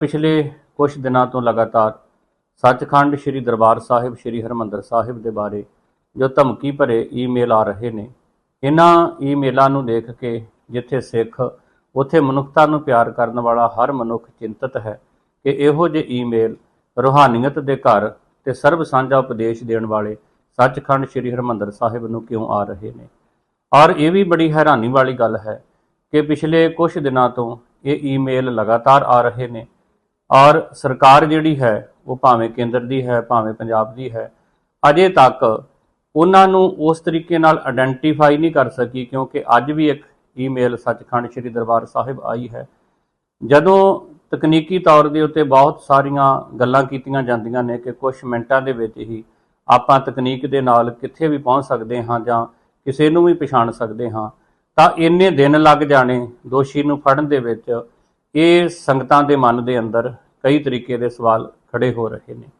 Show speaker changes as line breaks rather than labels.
ਪਿਛਲੇ ਕੁਝ ਦਿਨਾਂ ਤੋਂ ਲਗਾਤਾਰ ਸੱਚਖੰਡ ਸ੍ਰੀ ਦਰਬਾਰ ਸਾਹਿਬ, ਸ੍ਰੀ ਹਰਮੰਦਰ ਸਾਹਿਬ ਦੇ ਬਾਰੇ ਜੋ ਧਮਕੀ ਭਰੇ ਈਮੇਲ ਆ ਰਹੇ ਨੇ ਇਹਨਾਂ ਈਮੇਲਾਂ ਨੂੰ ਦੇਖ ਕੇ ਜਿੱਥੇ ਸਿੱਖ, ਉੱਥੇ ਮਨੁੱਖਤਾ ਨੂੰ ਪਿਆਰ ਕਰਨ ਵਾਲਾ ਹਰ ਮਨੁੱਖ ਚਿੰਤਤ ਹੈ ਕਿ ਇਹੋ ਜਿਹੇ ਈਮੇਲ ਰੂਹਾਨੀਅਤ ਦੇ ਘਰ ਤੇ ਸਰਬ ਸਾਂਝਾ ਉਪਦੇਸ਼ ਦੇਣ ਵਾਲੇ ਸੱਚਖੰਡ ਸ੍ਰੀ ਹਰਮੰਦਰ ਸਾਹਿਬ ਨੂੰ ਕਿਉਂ ਆ ਰਹੇ ਨੇ। ਔਰ ਇਹ ਵੀ ਬੜੀ ਹੈਰਾਨੀ ਵਾਲੀ ਗੱਲ ਹੈ ਕਿ ਪਿਛਲੇ ਕੁਝ ਦਿਨਾਂ ਤੋਂ ਇਹ ਈਮੇਲ ਲਗਾਤਾਰ ਆ ਰਹੇ ਨੇ ਔਰ ਸਰਕਾਰ ਜਿਹੜੀ ਹੈ, ਉਹ ਭਾਵੇਂ ਕੇਂਦਰ ਦੀ ਹੈ, ਭਾਵੇਂ ਪੰਜਾਬ ਦੀ ਹੈ, ਅਜੇ ਤੱਕ ਉਹਨਾਂ ਨੂੰ ਉਸ ਤਰੀਕੇ ਨਾਲ ਆਇਡੈਂਟੀਫਾਈ ਨਹੀਂ ਕਰ ਸਕੀ ਕਿਉਂਕਿ ਅੱਜ ਵੀ ਇੱਕ ਈਮੇਲ ਸੱਚਖੰਡ ਸ੍ਰੀ ਦਰਬਾਰ ਸਾਹਿਬ ਆਈ ਹੈ। ਜਦੋਂ ਤਕਨੀਕੀ ਤੌਰ ਦੇ ਉੱਤੇ ਬਹੁਤ ਸਾਰੀਆਂ ਗੱਲਾਂ ਕੀਤੀਆਂ ਜਾਂਦੀਆਂ ਨੇ ਕਿ ਕੁਝ ਮਿੰਟਾਂ ਦੇ ਵਿੱਚ ਹੀ ਆਪਾਂ ਤਕਨੀਕ ਦੇ ਨਾਲ ਕਿੱਥੇ ਵੀ ਪਹੁੰਚ ਸਕਦੇ ਹਾਂ ਜਾਂ ਕਿਸੇ ਨੂੰ ਵੀ ਪਛਾਣ ਸਕਦੇ ਹਾਂ, ਤਾਂ ਇੰਨੇ ਦਿਨ ਲੱਗ ਜਾਣੇ ਦੋਸ਼ੀ ਨੂੰ ਫੜਨ ਦੇ ਵਿੱਚ ਇਹ ਸੰਗਤਾਂ ਦੇ ਮਨ ਦੇ ਅੰਦਰ ਕਈ ਤਰੀਕੇ ਦੇ ਸਵਾਲ ਖੜੇ ਹੋ ਰਹੇ ਨੇ।